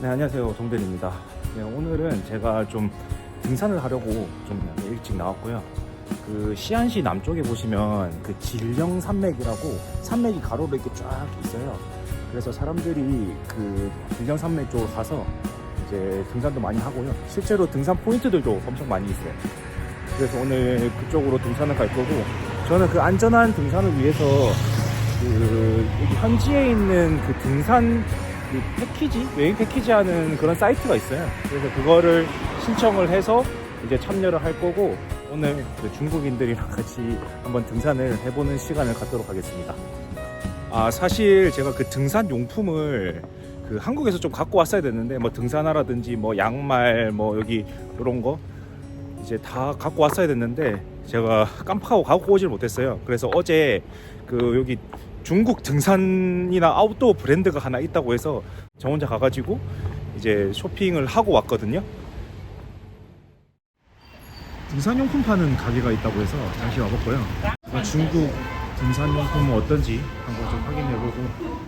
네, 안녕하세요. 동대리입니다. 네, 오늘은 제가 좀 등산을 하려고 좀 일찍 나왔고요. 그 시안시 남쪽에 보시면 그 질령 산맥이라고 산맥이 가로로 이렇게 쫙 있어요. 그래서 사람들이 그 질령 산맥 쪽으로 가서 이제 등산도 많이 하고요. 실제로 등산 포인트들도 엄청 많이 있어요. 그래서 오늘 그쪽으로 등산을 갈 거고 저는 그 안전한 등산을 위해서 그 여기 현지에 있는 그 등산 그 패키지 여행 패키지 하는 그런 사이트가 있어요. 그래서 그거를 신청을 해서 이제 참여를 할 거고 오늘 그 중국인들이랑 같이 한번 등산을 해보는 시간을 갖도록 하겠습니다. 아 사실 제가 그 등산 용품을 그 한국에서 좀 갖고 왔어야 됐는데 뭐 등산화라든지 뭐 양말 뭐 여기 이런 거 이제 다 갖고 왔어야 됐는데 제가 깜빡하고 갖고 오질 못했어요. 그래서 어제 그 여기 중국 등산이나 아웃도어 브랜드가 하나 있다고 해서 저 혼자 가가지고 이제 쇼핑을 하고 왔거든요. 등산용품 파는 가게가 있다고 해서 잠시 와봤고요. 중국 등산용품은 어떤지 한번 좀 확인해보고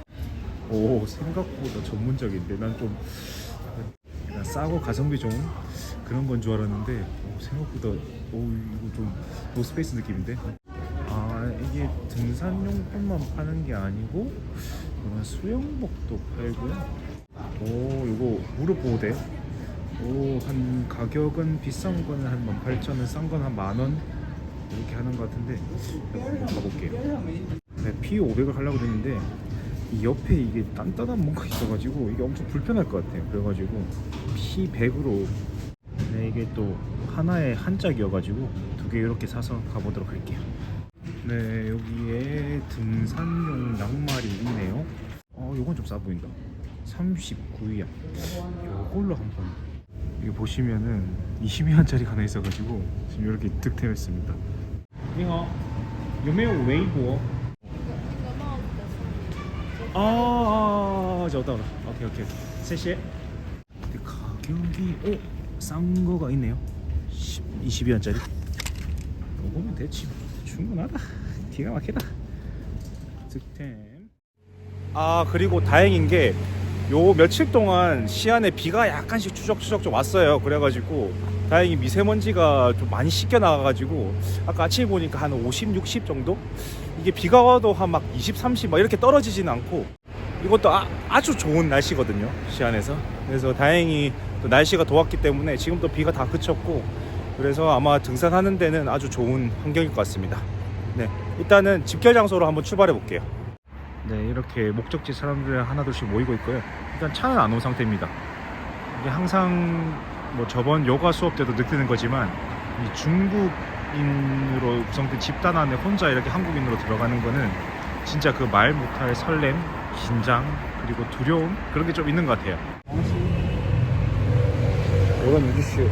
오 생각보다 전문적인데 난 좀 싸고 가성비 좋은 그런 건 줄 알았는데 오, 생각보다 오 이거 좀 노스페이스 느낌인데 아 이게 등산용품만 파는 게 아니고 이런 수영복도 팔고요. 오 이거 무릎 보호대. 오한 가격은 비싼 거는 한 18,000원 싼 건 한 만원 이렇게 하는 것 같은데 한번 가볼게요. 네, P500을 하려고 했는데 이 옆에 이게 단단한 뭔가 있어가지고 이게 엄청 불편할 것 같아요. 그래가지고 P100으로. 네, 이게 또 하나에 한 짝이어가지고 두 개 이렇게 사서 가보도록 할게요 네 여기에 등산용 양말이 있네요. 어 요건 좀 싸 보인다. 39위야. 요걸로 한번. 여기 보시면은 22원짜리가 하나 있어가지고 지금 이렇게 득템 했습니다. 이거 요메오 웨이보 아저 아, 나오라. 오케이 오케이 세시에. 근데 가격이 오싼 거가 있네요. 20위원짜리? 요거면 대충 충분하다. 기가 막히다. 득템. 아, 그리고 다행인 게 요 며칠 동안 시안에 비가 약간씩 추적추적 좀 왔어요. 그래가지고 다행히 미세먼지가 좀 많이 씻겨 나가가지고 아까 아침에 보니까 한 50, 60 정도? 이게 비가 와도 한 막 20, 30 막 이렇게 떨어지진 않고 이것도 아, 주 좋은 날씨거든요. 시안에서. 그래서 다행히 또 날씨가 도왔기 때문에 지금 또 비가 다 그쳤고 그래서 아마 등산하는 데는 아주 좋은 환경일 것 같습니다. 네, 일단은 집결 장소로 한번 출발해 볼게요. 네, 이렇게 목적지 사람들 하나둘씩 모이고 있고요. 일단 차는 안 온 상태입니다. 이게 항상 뭐 저번 요가 수업 때도 느끼는 거지만 이 중국인으로 구성된 집단 안에 혼자 이렇게 한국인으로 들어가는 거는 진짜 그 말 못할 설렘, 긴장 그리고 두려움 그런 게 좀 있는 것 같아요. 이건 유주시.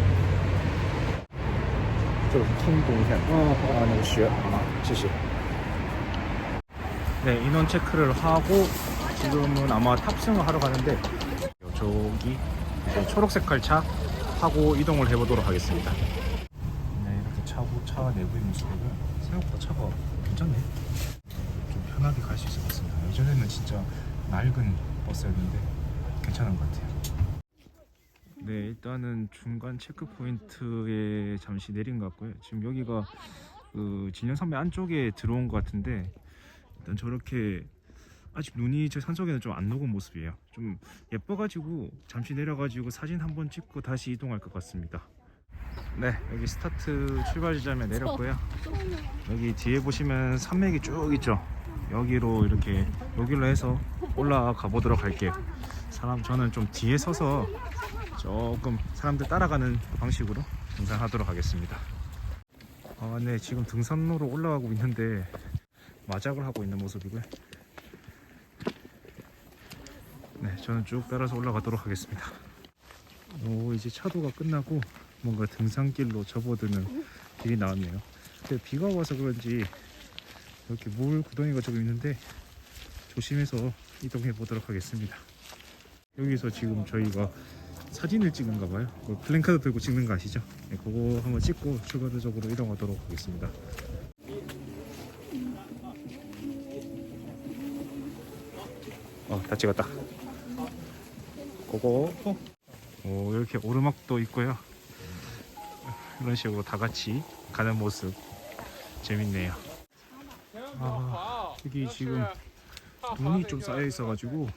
就是听懂一下，嗯，啊，那个学，啊，谢谢。 네, 인원 체크를 하고 지금은 아마 탑승을 하러 가는데 저기 이제 초록색깔 차 타고 이동을 해보도록 하겠습니다. 네, 이렇게 차고 차 내부의 모습이고요. 생각보다 차가 괜찮네. 좀 편하게 갈 수 있을 것 같습니다. 예전에는 진짜 낡은 버스였는데 괜찮은 것 같아요. 네, 일단은 중간 체크 포인트에 잠시 내린 것 같고요. 지금 여기가 그 진령산맥 안쪽에 들어온 것 같은데 일단 저렇게 아직 눈이 저 산속에는 좀 안 녹은 모습이에요. 좀 예뻐가지고 잠시 내려가지고 사진 한번 찍고 다시 이동할 것 같습니다. 네, 여기 스타트 출발 지점에 내렸고요. 여기 뒤에 보시면 산맥이 쭉 있죠. 여기로 이렇게 여기로 해서 올라가 보도록 할게요. 사람 저는 좀 뒤에 서서 조금 사람들 따라가는 방식으로 등산하도록 하겠습니다. 아, 네, 지금 등산로로 올라가고 있는데 마작을 하고 있는 모습이고요. 네, 저는 쭉 따라서 올라가도록 하겠습니다. 오, 이제 차도가 끝나고 뭔가 등산길로 접어드는 길이 나왔네요. 근데 비가 와서 그런지 이렇게 물 구덩이가 좀 있는데 조심해서 이동해 보도록 하겠습니다. 여기서 지금 저희가 사진을 찍은가 봐요. 그 플랜카드 들고 찍는 거 아시죠? 네, 그거 한번 찍고 출발적으로 이동하도록 하겠습니다. 어, 다 찍었다. 고고. 오 이렇게 오르막도 있고요. 이런 식으로 다 같이 가는 모습 재밌네요. 아, 여기 지금 눈이 좀 쌓여 있어가지고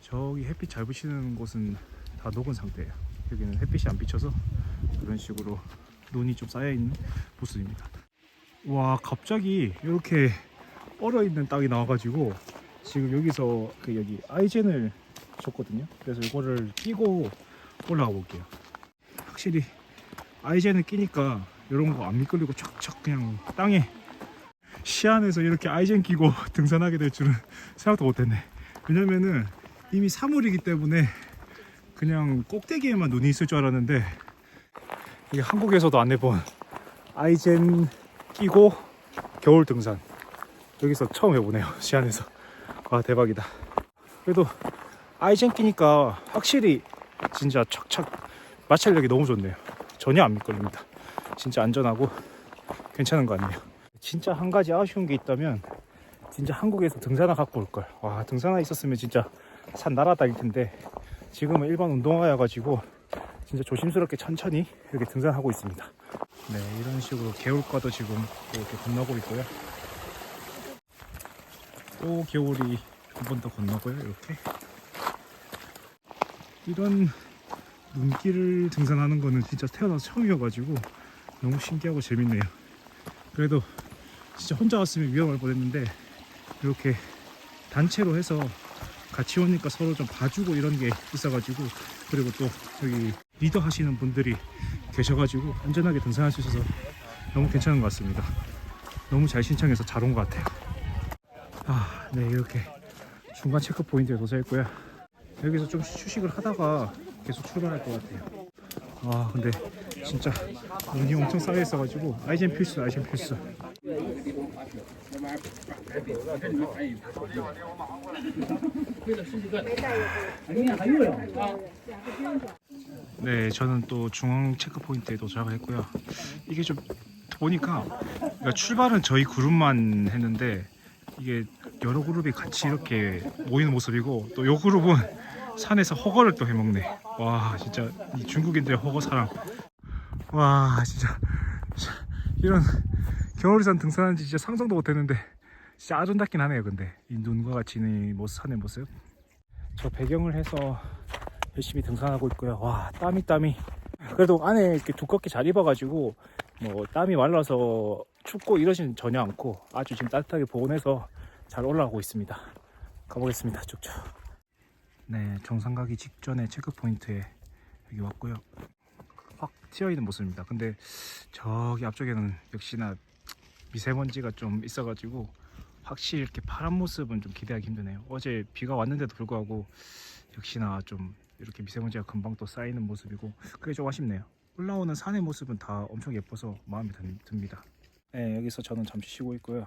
저기 햇빛 잘 비치는 곳은 다 녹은 상태예요. 여기는 햇빛이 안 비쳐서 그런 식으로 눈이 좀 쌓여 있는 모습입니다. 와 갑자기 이렇게 얼어 있는 땅이 나와가지고 지금 여기서 그 여기 아이젠을 줬거든요. 그래서 이거를 끼고 올라가 볼게요. 확실히 아이젠을 끼니까 이런 거 안 미끌리고 촥촥 그냥 땅에 시안에서 이렇게 아이젠 끼고 등산하게 될 줄은 생각도 못했네. 왜냐면은 이미 3월이기 때문에 그냥 꼭대기에만 눈이 있을 줄 알았는데 이게 한국에서도 안 해본 아이젠 끼고 겨울 등산 여기서 처음 해보네요 시안에서 와 대박이다. 그래도 아이젠 끼니까 확실히 진짜 착착 마찰력이 너무 좋네요. 전혀 안 미끌립니다. 진짜 안전하고 괜찮은 것 같네요. 진짜 한 가지 아쉬운 게 있다면 진짜 한국에서 등산화 갖고 올걸. 와 등산화 있었으면 진짜 산 날아다닐 텐데 지금은 일반 운동화여 가지고 진짜 조심스럽게 천천히 이렇게 등산하고 있습니다. 네 이런 식으로 개울가도 지금 이렇게 건너고 있고요 또 겨울이 한번 더 건너고요 이렇게. 이런 눈길을 등산하는 거는 진짜 태어나서 처음이어가지고 너무 신기하고 재밌네요. 그래도 진짜 혼자 왔으면 위험할 뻔했는데 이렇게 단체로 해서 같이 오니까 서로 좀 봐주고 이런 게 있어가지고 그리고 또 여기 리더 하시는 분들이 계셔가지고 안전하게 등산할 수 있어서 너무 괜찮은 것 같습니다. 너무 잘 신청해서 잘 온 것 같아요 아, 네 이렇게 중간 체크 포인트에 도착했고요. 여기서 좀 휴식을 하다가 계속 출발할 것 같아요. 아 근데 진짜 눈이 엄청 쌓여 있어가지고 아이젠 필수 아이젠 필수. 네, 저는 또 중앙 체크 포인트에 도착을 했고요. 이게 좀 보니까 그러니까 출발은 저희 그룹만 했는데 이게 여러 그룹이 같이 이렇게 모이는 모습이고 또 요 그룹은 산에서 허거를 또 해먹네. 와, 진짜 이 중국인들의 허거 사랑. 와, 진짜 이런 겨울산 등산한지 진짜 상상도 못했는데 진짜 아름답긴 하네요. 근데 이 눈과 같이 이 모습 산의 모습. 저 배경을 해서 열심히 등산하고 있고요. 와 땀이 땀이. 그래도 안에 이렇게 두껍게 잘 입어가지고 뭐 땀이 말라서 춥고 이러진 전혀 않고 아주 지금 따뜻하게 보온해서 잘 올라가고 있습니다. 가보겠습니다. 쭉쭉. 네, 정상 가기 직전에 체크 포인트에 여기 왔고요. 확 튀어 있는 모습입니다. 근데 저기 앞쪽에는 역시나 미세먼지가 좀 있어가지고 확실히 이렇게 파란 모습은 좀 기대하기 힘드네요. 어제 비가 왔는데도 불구하고 역시나 좀 이렇게 미세먼지가 금방 또 쌓이는 모습이고 그게 좀 아쉽네요. 올라오는 산의 모습은 다 엄청 예뻐서 마음에 든- 듭니다. 네, 여기서 저는 잠시 쉬고 있고요.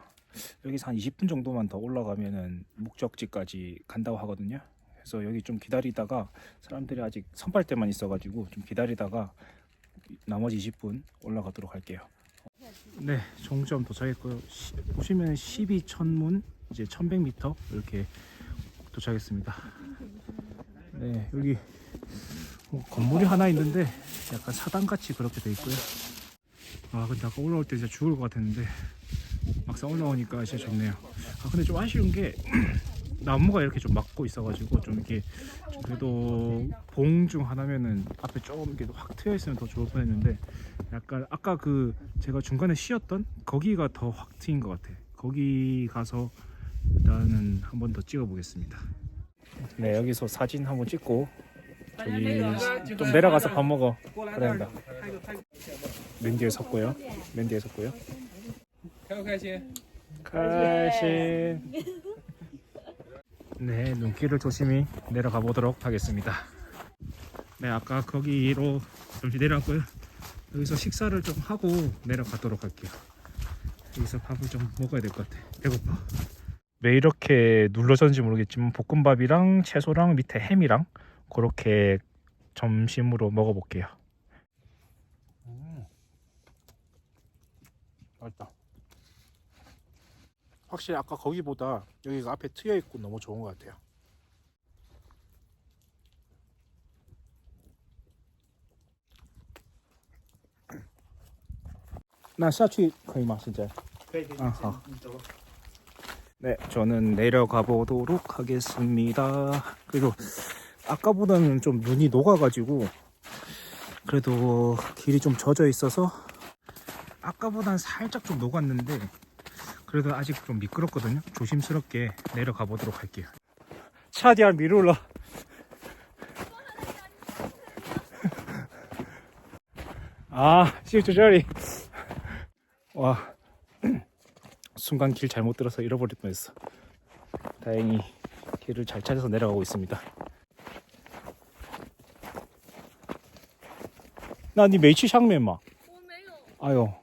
여기서 한 20분 정도만 더 올라가면은 목적지까지 간다고 하거든요. 그래서 여기 좀 기다리다가 사람들이 아직 선발대만 있어가지고 좀 기다리다가 나머지 20분 올라가도록 할게요. 네, 종점 도착했고요. 시- 보시면 12천문 이제 1100m 이렇게 도착했습니다. 네, 여기 뭐 건물이 하나 있는데 약간 사당 같이 그렇게 돼 있고요. 아, 근데 아까 올라올 때 진짜 죽을 것 같았는데 막상 올라오니까 진짜 좋네요. 아, 근데 좀 아쉬운 게 나무가 이렇게 좀 막고 있어가지고 좀 이렇게 좀 그래도 봉 중 하나면은 앞에 조금 이렇게 확 트여 있으면 더 좋을 뻔했는데 약간 아까 그 제가 중간에 쉬었던 거기가 더 확 트인 것 같아. 거기 가서 일단은 한 번 더 찍어 보겠습니다. 네 여기서 사진 한번 찍고 저기 좀 내려가서 밥 먹어. 그런다. 맨 뒤에 섰고요. 맨 뒤에 섰고요. 开不开心？ 가신. 네, 눈길을 조심히 내려가 보도록 하겠습니다. 네, 아까 거기로 잠시 내려왔고요. 여기서 식사를 좀 하고 내려가도록 할게요. 여기서 밥을 좀 먹어야 될 것 같아. 배고파. 왜 이렇게 눌러졌는지 모르겠지만 볶음밥이랑 채소랑 밑에 햄이랑 그렇게 점심으로 먹어볼게요. 음. 맛있다. 확실히 아까 거기보다 여기가 앞에 트여 있고 너무 좋은 것 같아요. 나下去 可以吗? 진짜. 아하. 네, 저는 내려가 보도록 하겠습니다. 그리고 아까보다는 좀 눈이 녹아가지고 그래도 길이 좀 젖어 있어서 아까보단 살짝 좀 녹았는데 그래도 아직 좀 미끄럽거든요. 조심스럽게 내려가 보도록 할게요. 차디알 미룰라 아 시우초 저리 와 순간 길 잘못 들어서 잃어버릴 뻔했어. 다행히 길을 잘 찾아서 내려가고 있습니다. 나니 메이치 샹맨마. 아유.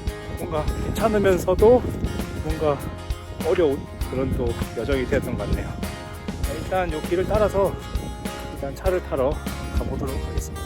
뭔가 괜찮으면서도 뭔가 어려운 그런 또 여정이 되었던 것 같네요. 네, 일단 이 길을 따라서 일단 차를 타러 가보도록 하겠습니다.